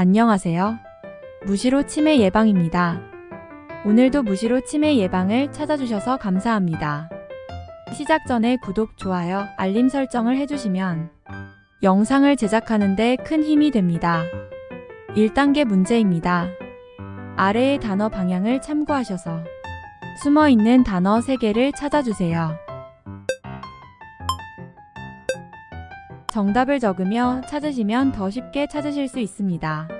안녕하세요. 무시로 치매 예방입니다. 오늘도 무시로 치매 예방을 찾아주셔서 감사합니다. 시작 전에 구독, 좋아요, 알림 설정을 해주시면 영상을 제작하는데 큰 힘이 됩니다. 1단계 문제입니다. 아래의 단어 방향을 참고하셔서 숨어 있는 단어 3개를 찾아주세요. 정답을 적으며 찾으시면 더 쉽게 찾으실 수 있습니다.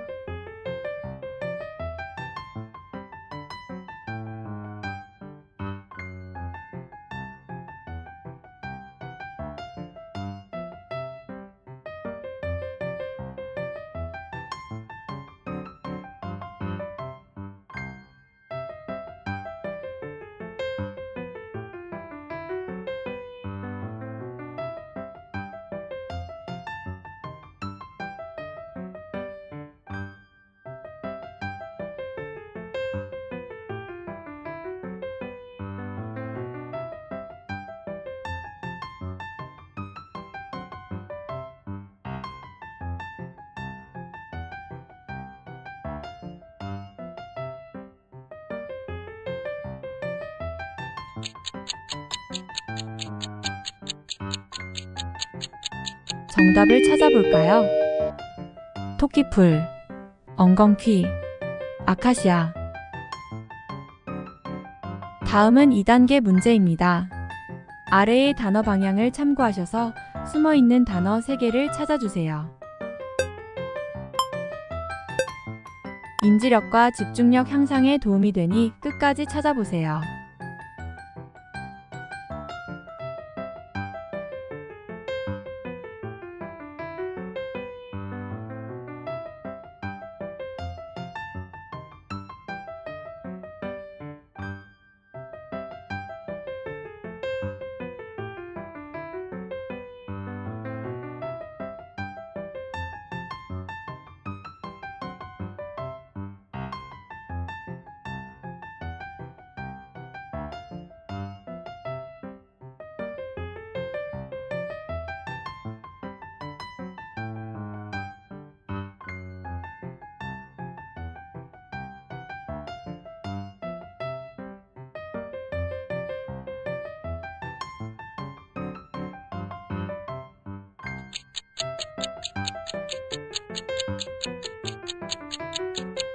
정답을 찾아볼까요? 토끼풀, 엉겅퀴, 아카시아. 다음은 2단계 문제입니다. 아래의 단어 방향을 참고하셔서 숨어 있는 단어 3개를 찾아주세요. 인지력과 집중력 향상에 도움이 되니 끝까지 찾아보세요.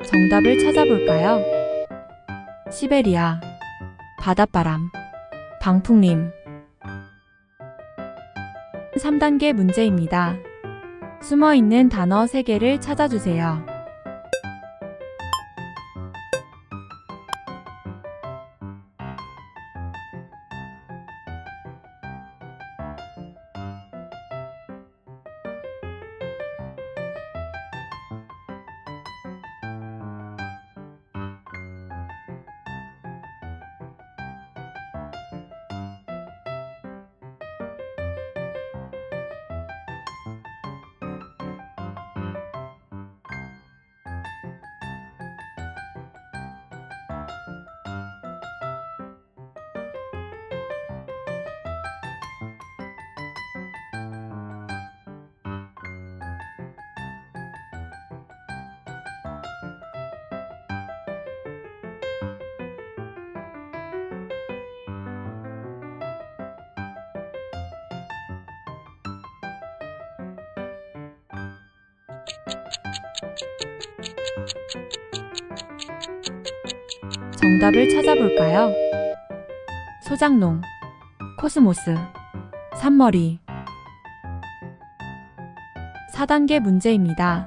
정답을 찾아볼까요? 시베리아, 바닷바람, 방풍림. 3단계 문제입니다. 숨어 있는 단어 3개를 찾아주세요. 정답을 찾아볼까요? 소장농, 코스모스, 산머리. 4단계 문제입니다.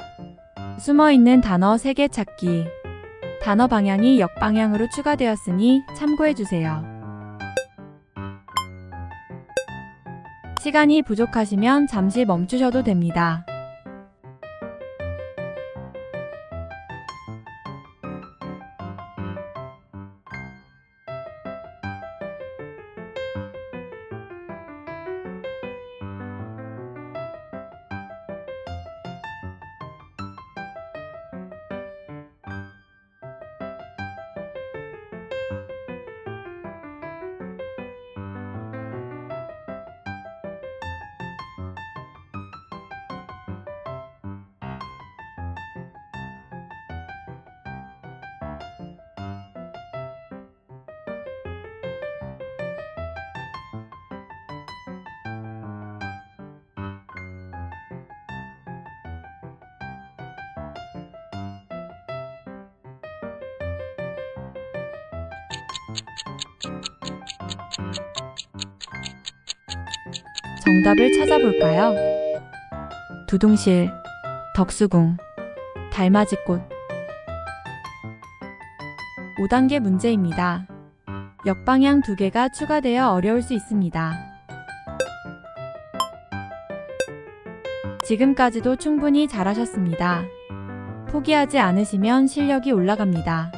숨어 있는 단어 3개 찾기. 단어 방향이 역방향으로 추가되었으니 참고해 주세요. 시간이 부족하시면 잠시 멈추셔도 됩니다. 정답을 찾아볼까요? 두둥실, 덕수궁, 달맞이꽃. 5단계 문제입니다. 역방향 두 개가 추가되어 어려울 수 있습니다. 지금까지도 충분히 잘하셨습니다. 포기하지 않으시면 실력이 올라갑니다.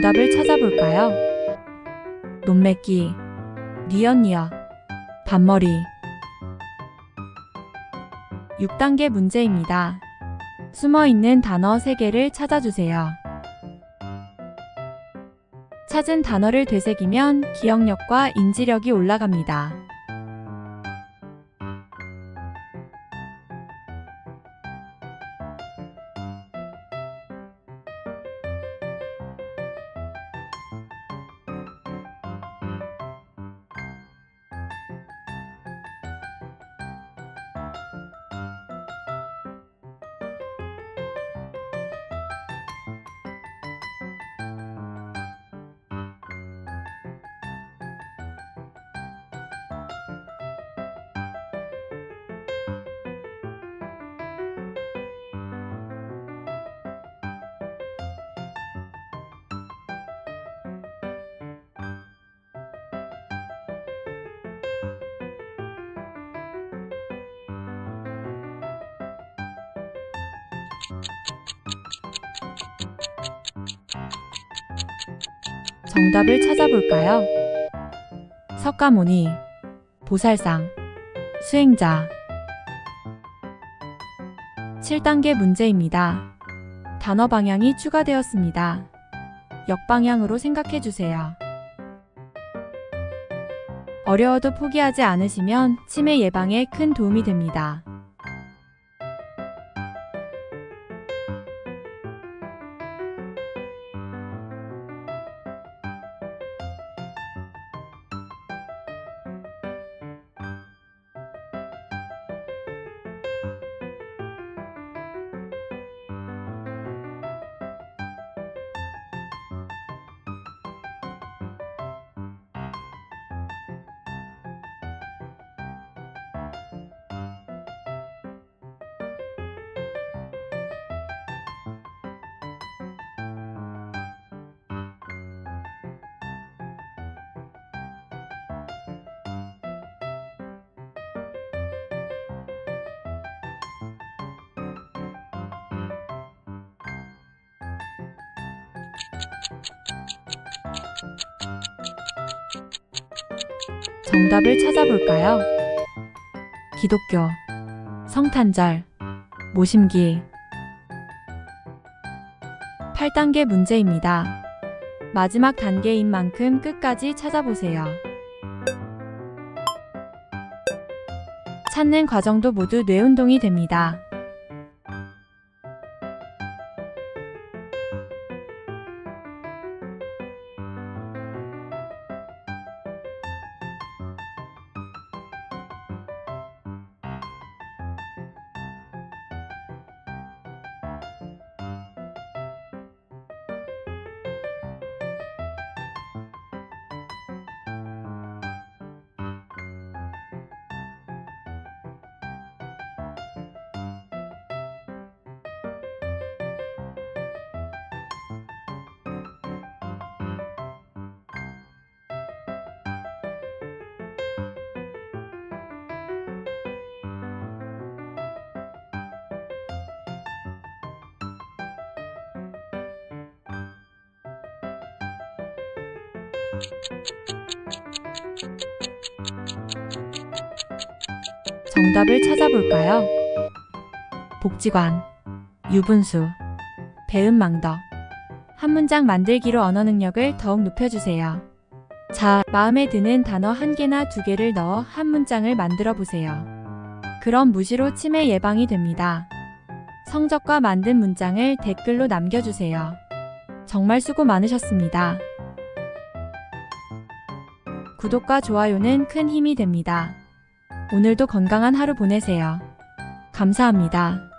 정답을 찾아볼까요? 논매기, 니언니어, 반머리. 6단계 문제입니다. 숨어 있는 단어 3개를 찾아주세요. 찾은 단어를 되새기면 기억력과 인지력이 올라갑니다. 정답을 찾아볼까요? 석가모니, 보살상, 수행자. 7단계 문제입니다. 단어 방향이 추가되었습니다. 역방향으로 생각해 주세요. 어려워도 포기하지 않으시면 치매 예방에 큰 도움이 됩니다. 정답을 찾아볼까요? 기독교, 성탄절, 모심기. 8단계 문제입니다. 마지막 단계인 만큼 끝까지 찾아보세요. 찾는 과정도 모두 뇌운동이 됩니다. 정답을 찾아볼까요? 복지관, 유분수, 배은망덕. 한 문장 만들기로 언어 능력을 더욱 높여주세요. 자, 마음에 드는 단어 한 개나 두 개를 넣어 한 문장을 만들어 보세요. 그럼 무시로 치매 예방이 됩니다. 성적과 만든 문장을 댓글로 남겨주세요. 정말 수고 많으셨습니다. 구독과 좋아요는 큰 힘이 됩니다. 오늘도 건강한 하루 보내세요. 감사합니다.